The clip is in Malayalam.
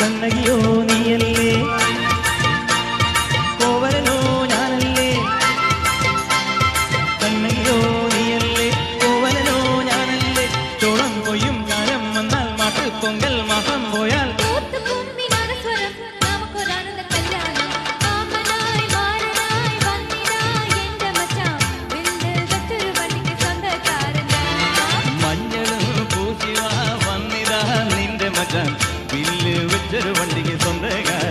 കണ്ണകിയോ നീയല്ലേ? കോവരനോ ഞാനല്ലേ? കണ്ണകിയോ നീയല്ലേ? കോവരനോ ഞാനല്ലേ? ചോളം കൊയ്യും കാലം വന്നാൽ മാട്ടിൽ പൊങ്കൽ மில்லு வச்சரு வண்டிக்கு சொந்தக்கார